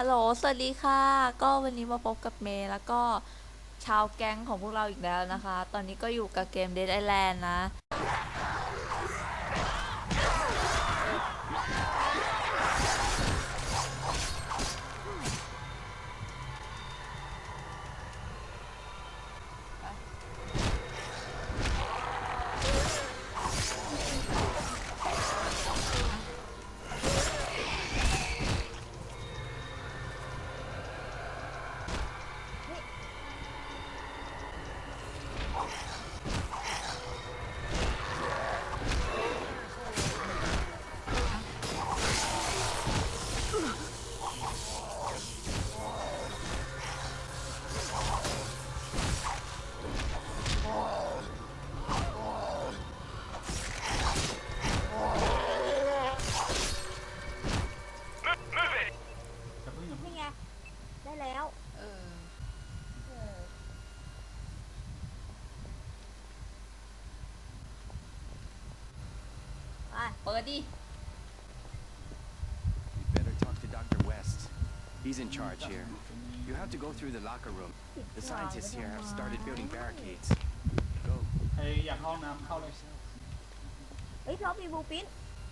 ฮัลโหล สวัสดีค่ะ ก็วันนี้มาพบกับเมย์แล้วก็ชาวแก๊งของพวกเราอีกแล้วนะคะ ตอนนี้ก็อยู่กับเกม Dead Island นะ เปิดดิ You better talk to Dr. West. He's in charge here. You have to go through the locker room. The scientists here have started building barricades. Go. ใครอยากเข้าห้องน้ำเข้าเลย เฮ้ยเรามีบูปิน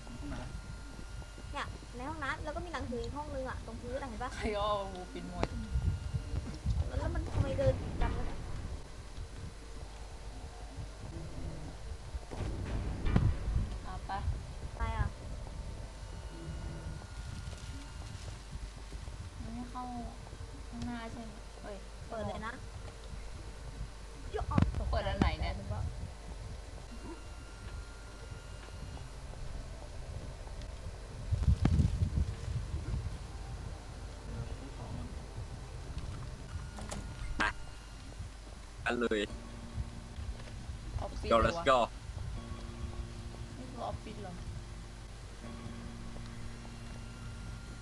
ห้องน้ เนี่ยในห้องน้ำแล้วก็มีหนังสืออีกห้องนึงอ่ะ ตรงพื้นอะเห็นปะ ใครก็เอาบูปินมวย แล้วมันทำไมเดิน เฮ้ยเปิดเลยนะเยอะออกตกใจเปิดอันไหนเนี่ยนึกว่ากันเลยออฟฟิศ go เหรอ let's วะ go นี่คือออฟฟิศเหรอ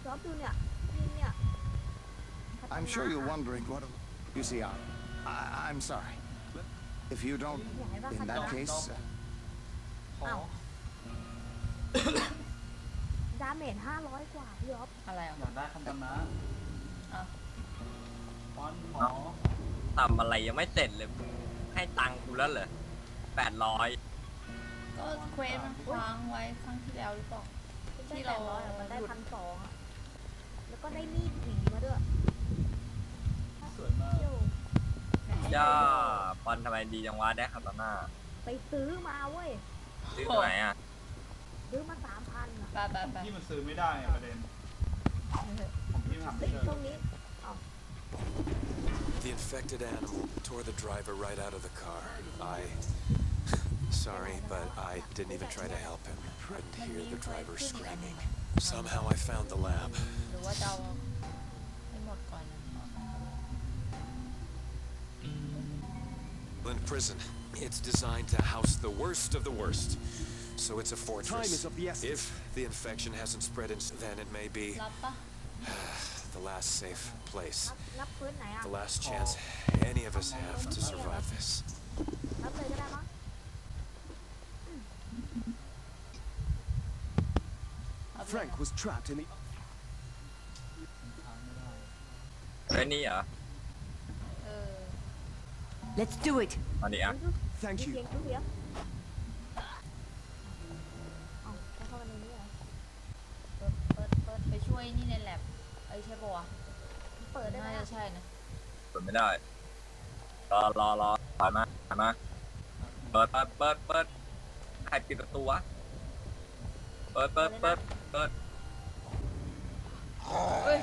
ชอบดูเนี่ยนี่เนี่ย I'm sure you're wondering what. You see, I, I, I'm sorry. If you don't, อยากให้ว่า in คัน that นา case, uh, ำขอดาเมจห้าร้อยกว่าพี่อ๊อฟอะไรอะอยากได้คำตำนะอะฟอนต์หมอทำอะไรยังไม่เสร็จเลยให้ตังค์กูแล้วเหรอแปดร้อยก็เควสมันค้างไว้ครั้งที่แล้วหรือเปล่าที่ที่เราเราร้อยอะมันได้หลุดพันสองอะแล้วก็ได้มีดหวีมาด้วย สวยมาก เที่ยว ย่าบอลทำไมดีจังวะได้คาตาน่าไปซื้อมาเว้ย ซื้อที่ไหนอะซื้อมาสามพันอะไปไปไปที่มันซื้อไม่ได้อะประเด็นที่ทำไม่เฮ้ยเจอตรงนี้ The infected animal tore the driver right out of the car. I. Sorry, but I didn't even try to help him. Couldn't hear the driver screaming. Somehow I found the lab. หรือว่าจะเอา In prison, it's designed to house the worst of the worst. So it's a fortress. Time is of the essence. If the infection hasn't spread, in, then it may be รับปะ the last safe place. รับรับพื้นไหนอ่ะ The last chance any of us have to survive this. รับเลยก็ได้มั้ง เอาไป Frank was trapped in the. ไอ้นี่เหรอ เออ Let's do it. อันนี้อะ Thank มีเสีย you. งเสียงเอ้าแล้วเข้ามาในนี้เหรอเปิดเปิดเปิดไปช่วยนี่ในแลบเอ้ยใช่ปะวะเปิดได้ไหมน่าจะอะใช่นะเปิดไม่ได้ รอรอรอถอยมาถอยมา เปิดเปิดเปิดเปิดใครปิดประตูวะ เปิดเปิดเปิดเปิดเฮ้ย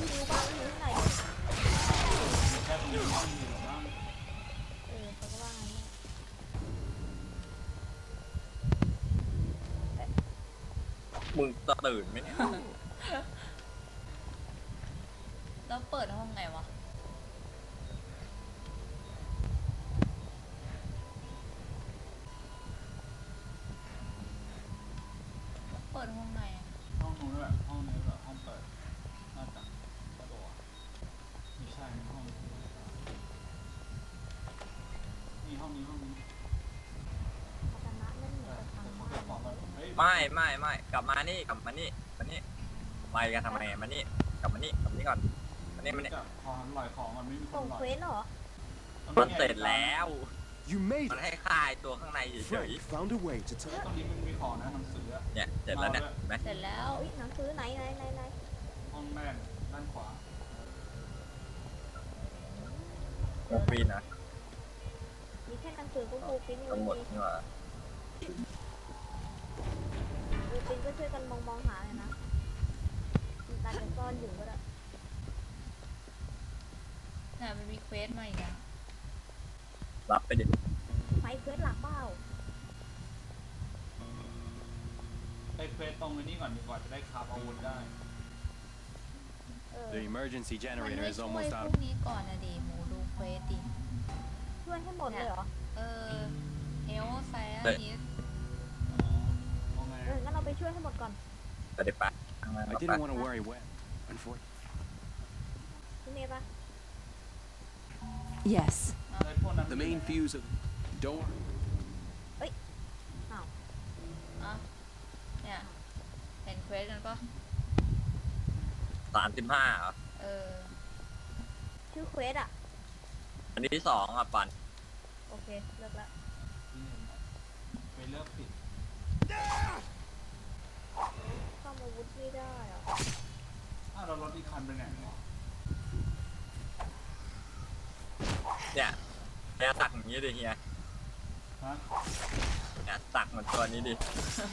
มีใครมีฮิวบ้างฮิวที่ไหนแค่ตรงนี้ห้องอยู่หรอบ้างเออเขาก็ว่าไงเนี่ยมึงจะตื่นไหมเนี่ย แล้วเปิดห้องไงวะ ไม่ไม่ไม่กลับมานี่กลับมานี่มานี่ไปกันทำไมมานี่กลับมานี่กลับมานี่ก่อนมานี่มานี่ขอหนลอยของมันไม่มีคนส่งลเควสเหรอมันเสร็จแล้วมันให้ค่ายตัวข้างในเฉยๆต turn. นี้มันมีของนะหนังสือเนี่ยเสร็จแล้วเนี่ยเสร็จแล้วอุ๊หนังสือไหนไหนไหนไหนห้องแม่ด้านขวา ปีนะ แค่หนังสือกูกูปิ้นทั้งหมดมีนี่หว่ากูปิ้นก็ช่วยกันมองมองหาเลยนะมีการจะซ่อนอยู่ก็ได้น่ะมันมีเควสมาอีกอะรับไปดิไฟเควสหลักเปล่าไปเควสตรงนี้ก่อนดีกว่าจะได้คาบอาวุธได้ เออ The emergency มัน generator ไม่ is ช่วย almost พ out ว of กนี้ก่อนนะดิหมูดูเควสดิ ช่วยให้หมดเลยเหรอ เออเฮลไซอานิสเอาไงเออ งั้นเราไปช่วยให้หมดก่อนไปดิปะทำงาน I ต่อ didn't ไป want to worry Webb. Unfortunately. พี่เมย์ปะ Yes. ได้พวกนั้น The main fuse of the door. อ้าวอะเนี่ยเห็นเควสกันปะสามสิบห้าเหรอเออ ชื่อเควสอะ อันนี้ที่สองอะปันโอเค เลิกละไปเลิกผิดซ่อมอาวุธไม่ได้อะอ้าวเรารถอีกคันไปไหนวะเนี่ยเนี่ยตักอย่างนี้ดิเฮียฮะเนี่ยตักเหมือนตัวนี้ดิ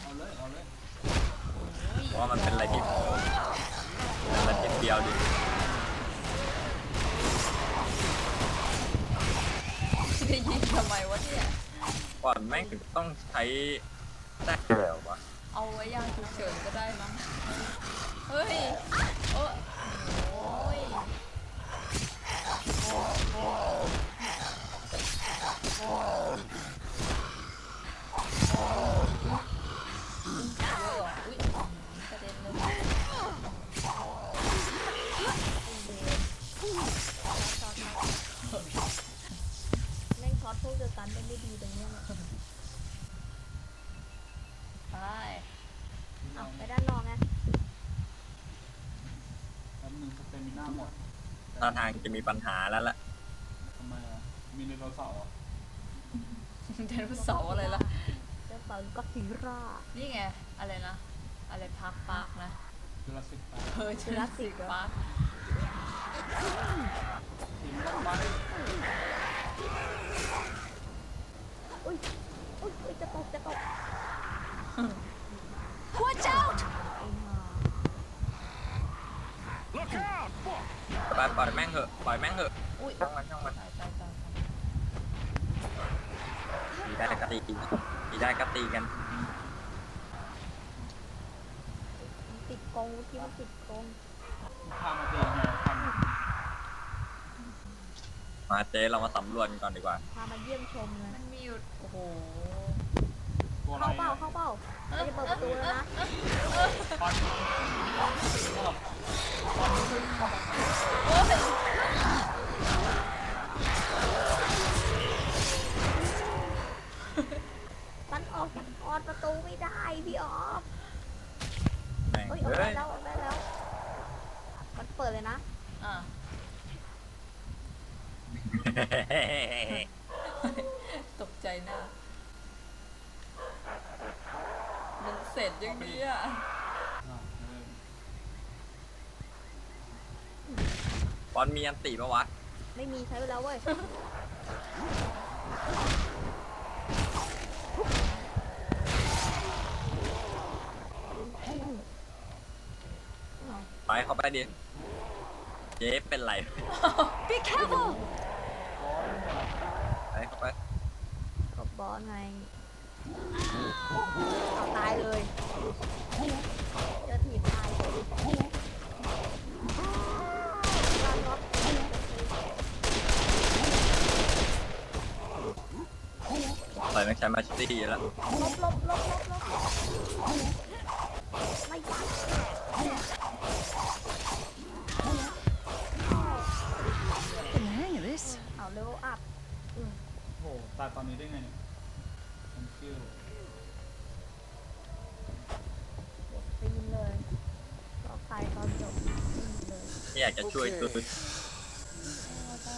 เอาเลยเอาเลยเพราะว่ามันเป็นอะไรที่เป็นอะไรที่เดียวดิ ได้ยินทำไมวะเนี่ย ก่อนแม่งถึงต้องใช้แต้แล้ววะเอาไว้ยางฉุกเฉินก็ได้มั้ง เฮ้ยโอ้โอ้ยเย ม่งช็อตพวกเดียวกันไม่ไม่ดีตรงเนี้ยเนี่ยไปอ้าวไปด้านนอกไงแป๊บนึงสเตมิน่าหมดท่าทางจะมีปัญหาแล้วล่ะ ทำไมอะ มีไดโนเสาร์เหรอเดนเสาร์อะไรล่ะ เจ้าเต่าก็ซีร่านี่ไง อะไรนะ อะไรพักปาร์กนะจูราสสิกปาร์เออจูราสสิกปาร์คทีมรถไฟ อุ้ยอุ้ยอุ้ยจะตกจะตก Watch out! ไอ้ห่า Look out! ไปปล่อยแม่งเหอะปล่อยแม่งเหอะอุ้ยช่างมันช่างมันตายตายตายตายตีได้ก็ตีตีได้ก็ตีกันมันติดกรงที่มันติดกรงพามาตีไงท มาเจ๊เรามาสำรวจกันก่อนดีกว่า พามาเยี่ยมชมเลยมันมีอยู่โอ้โหำตัวอะไรเข้าเป้าอะเข้าเป้าไม่ได้เปิดประตูแล้วนะปันปันออกออนประตูไม่ได้พี่ออฟแม่งเอ้ยออกเฮ้ได้ยแล้วออกได้แล้ว มันเปิดเลยนะอะ ตกใจหน้า มันเสร็จยังนี้อะอะเออบอลมีอันตีปะวะ ไม่มีใช้ไปแล้วเว้ย ไปเข้าไปดิ เจ๊เป็นไร Be careful! ไปเข้าไป กับบ อสไงเอาตายเลยเจอถีบตายบ้านรถใส่ต้องใช้มาสตี้แล้วลบลบลบลบลบไม่ปัด In the hang of this. เอาเลเวลอัพ โอ้โหตายตอนนี้ได้ไงเนี่ย อยากจะช่วยตึ๊ด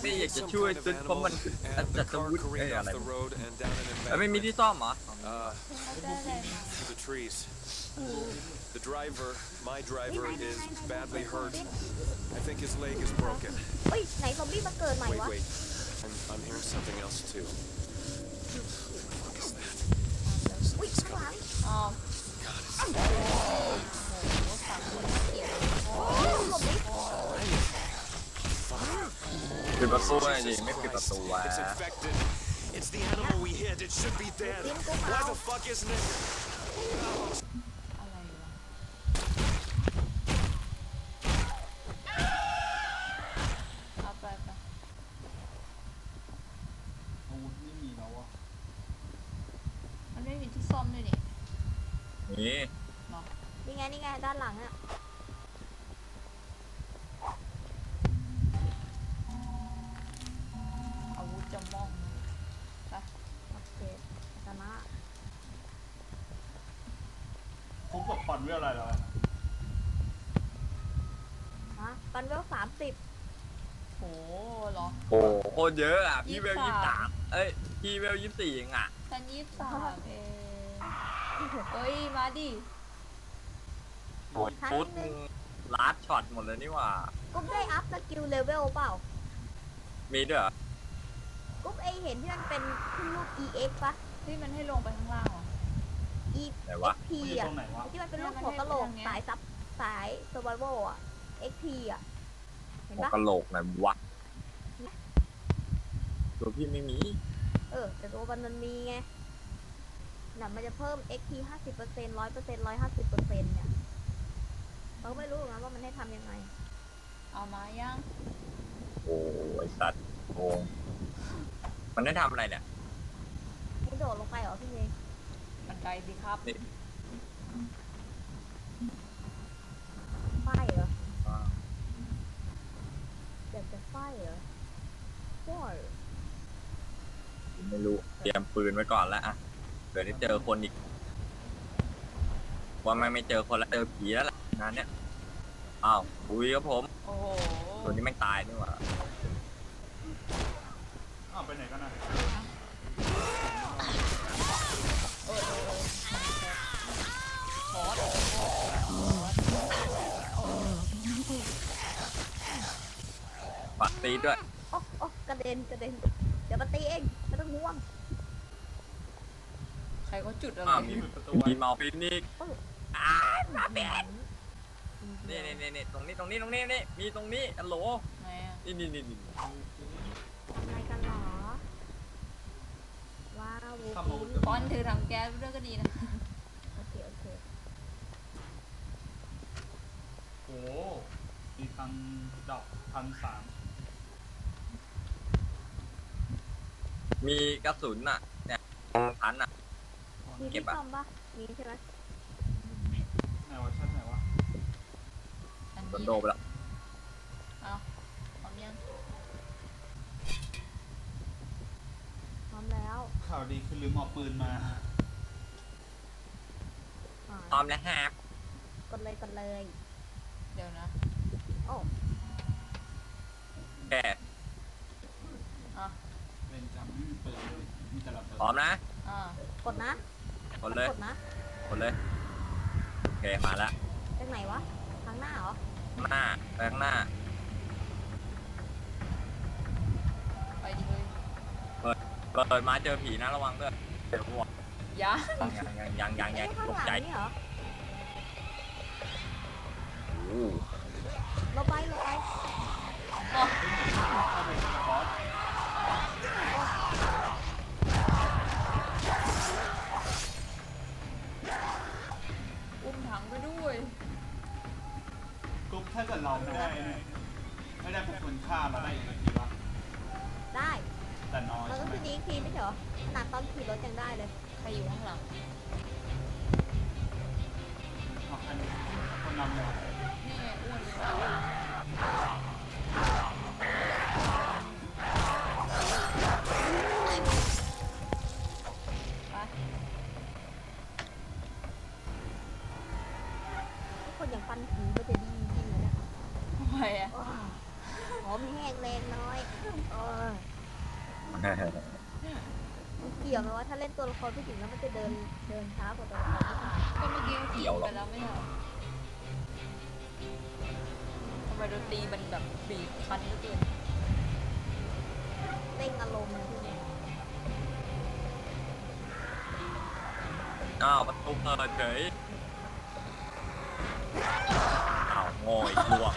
ไม่อยากจะช่วยตึ๊ดเพราะมัน and จะ the จะ car วุ้ย careened เอ้ยอะไร off the road and down an เอ้ยไม่มี embankment ที่ซ่อมเหรอ uh, ได้อะไรมา through the trees. The driver, my เฮ้ย driver, ไหนไหน is ไหนไหน badly เปิด hurt. ดิ I think his leg is broken. เฮ้ยไหนซอมบี้มาเกิดใหม่ Wait, วะ wait. I'm, I'm hearing something else too. อุ้ยข้างหลัง อ๋อ ปิดประตูหน่อยดิไม่ปิดประตูวะ It's infected. It's the animal we hit. It should be dead. Didn't go Why out. the fuck isn't it? อะไรวะเอาไปไป อาวุธไม่มีแล้วอะ มันไม่มีที่ซ่อมด้วยนี่ นี่ เนาะ นี่ไงนี่ไงด้านหลังอะ อาวุธจะม่องไป โอเคชนะ ผมกด ปอนเวลอะไรแล้วฮะปันเวลสามสิบโหเหรอ โอ้โหโคตรเยอะอะ พี่เวลยี่ยี่สิสิบบสาสามมเอ้ย พี่เวลยี่สิบสี่เองอะ ฉันยี่สิบสามเองเอ้ย มาดิโอ้ยฟุตมึงลาดช็อตหมดเลยนี่หว่ากุ๊บได้อัพสกิลเลเวลเปล่า มีด้วยเหรอกุ๊บไอเห็นที่มันเป็นขึ้นรูป EX ปะที่มันให้ลงไปข้างล่างเหรอ E ไหนวะ XP มันอยู่อะตรงไหนวะ ที่มันเป็นรูปเนี่ยหัวกะโหลกมันให้ไปทางเนี้ยสายซับสาย survival อะ XP อะเห็นหัวปะกะโหลกไหนวะตัวพี่ไม่มี เออ แต่ตัวมันมันมีไงน่ะมันจะเพิ่ม XP 50% 100% 150%เนี่ยเราก็ไม่รู้เหมือนกันว่ามันให้ทำยังไง เอามายังโอ้ยสัตว์โงงมันได้ทำอะไรเนี่ย ให้โดดลงไปเหรอพี่เมย์มันไก ลสิครับนี่ไฟเหรออยากจะไฟเหรอไฟไม่รู้เตรียมปืนไว้ก่อนแล้วอะเดี๋ยวได้เจอคนอีก ว่าไม่ไม่เจอคนแล้วเจอผีแล้วล่ะงานเนี้ยอ้าวบุยครับผมโอ้โหตัวนี้ไม่งตายนี่หว่าอ้าวไปไหนกันนะ ตีด้วย โอ้โอ้กระเด็นกระเด็น เดี๋ยวมาตีเองไม่ต้องห่วงใครเขาจุดอะไรอ้าวมีมีปิดประตูมีไว้เมาฟินิกเอออ้าวมาเบนนี่นี่นี่นี่ตรงนี้ตรงนี้ตรงนี้นี่มีตรงนี้อัลโหลไหนอะนี่นี่นี่นี่อะไรกันเหรอ ว้าวบูทำอาวุธปินป้อนถือถังแก๊สเรื่องก็ดีนะโอเคโอเคโอ้มีทางดอกพันสาม มีกระสุนอะ เนี่ยพันอะ มีเก็ที่บอะซ่อมปะมีใช่ไหมไหนวะชั้นไหนวะอันโดนนี้โดไปแล้วเอาพร้อมยังพร้อมแล้วข่าวดีคือลืมเอาปืนมา อ่าพร้อมแล้วฮะกดเลยกดเลย เดี๋ยวนะ โอ้ แกอะ เป็นจำไม่มีปืนเลยมีแต่ระเบิดพร้อมนะอ่ากดนะกดเลยกดนะกดเลยโอเคมาแล้วจากไหนวะทางหน้าเหรอข้างหน้าไปข้างหน้า ไปดิเลยเปิดมาเจอผีนะระวังด้วยเดี๋ยวหัวยังยังยังยังยังยังเอ๊ะข้างตกหลังใจนี่เหรอโอ้ ลบไปลบไป อ๋อ กรุ๊ปถ้าเราไม่ได้ ไม่ได้เป็นคนฆ่าเราได้อีกทีวะได้ แต่น้อยเราใช่ต้องไหมขึ้นดีอีกทีไม่ใช่เหรอขนาดตอนขี่รถยังได้เลย ใครอยู่ข้างหลังอาอันนี้คนนำเลยนี่ไงอ้วนเลยไป ไมอะผมแห้งแรงน้อยเมันเกี่ยวไหมว่าถ้าเล่นตัวละครผู้หญิงแล้วมันจะเดินเดินช้ากว่าตัวละคราก็เม่เกี่ยวไปแล้วไม่เหรอทำไมดนตรีมันแบบบีบคันเหลือเกินเต้นอารมณ์ใช่ไหมก้าวประตูเปิดเฉยอ้าวง่อยกลวง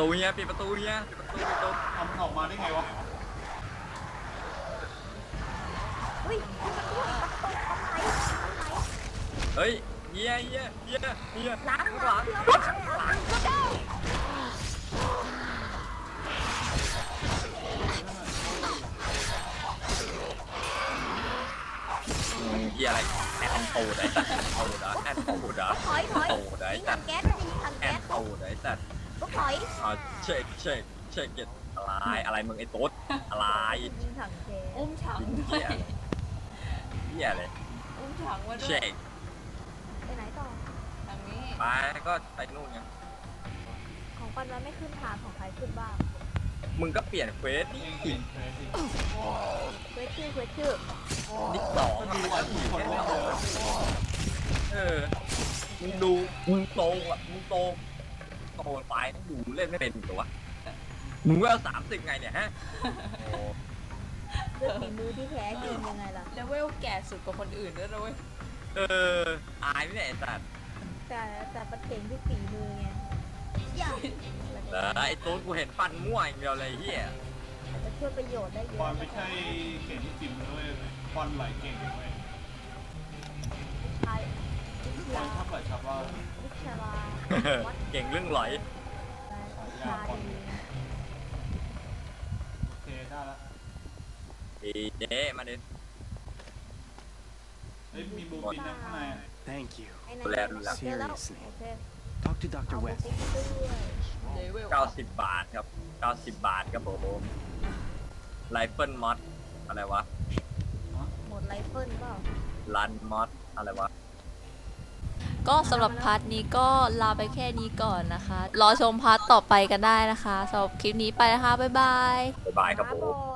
ตูเฮียปิดประตูเฮียปิดประตูปิดประตูเอามันออกมาได้ไงวะอุ้ยมันร่วงมันตกตรงไหนตรงไหนเฮ้ยเฮียเฮียเฮียเฮียล้างหหลัลังงเพื่อล้างก็ได้เฮียอะไรแอนตูดไอ้สัตว์แอนตูดอะแอนตูดอะถอยถอยตูดไอ้ยิงสัถัตงว์แก๊สยิงถังแอแก๊นสตูดไอ้สัตว์ ก็ถอยอ่าเช็คเช็คเช็คเก็ตอะไรอะไรมึงไอ้ตุ๊ดอะไรยิงถังแก๊สอุ้มถังยิงด้วเฮียยเฮียเลยอุ้มถังมาด้วเช็ยคไปไหนต่อ ทางนี้ไปก็ไปนู่นไงของปันมันไม่ขึ้นทางของใครขึ้นบ้างมึงก็เปลี่ยนเควสดิเองเปลี่ยนเฟซดิเควสชื่อเควสชื่อดิสองก็ดูว่ามีคนไม่เจอเออมึงดูมึงโตอะมึงโต โตไปอยู่เล่นไม่เป็นตัววะมึงว่าสามสิบไงเนี่ยฮะโอ้ด้วยฝีมือที่แท้จริงยังไงล่ะเลเวลแก่สุดกว่าคนอื่นด้วยนะเว้ยเอออายนี่แหละไอ้สัตว์แต่แต่มันเก่งที่ฝีมือไงอย่าเออไอ้ตูนกูเห็นฟันมั่วอย่างเดียวเลยเฮียอาจจะช่วยประโยชน์ได้เยบออะลไม่ใช่เก่งที่จิมเลยบอลไหลเก่งเลยใช่วิบอชาลชอบไหลชอบว่าวิชาลาวัด เก่งเรื่องหลอยวิชาดีโอเคได้ละดีเด้มาเด็เฮ้ยมีบูปินนะข้างใน Thank you. ไอ้นั่นเจอแล้วโอเค Talk to เอา Dr. ไป West. ด้วยเลเวลเก้าสิบบาทครับเก้าสิบบาทครับผมไรเฟิลมอดอะไรวะ หมดไรเฟิลเปล่ารันมอดอะไรวะ ก็สำหรับพาร์ทนี้ก็ลาไปแค่นี้ก่อนนะคะ รอชมพาร์ทต่อไปกันได้นะคะสำหรับคลิปนี้ไปนะคะ บ๊ายบาย บ๊ายบายครับผม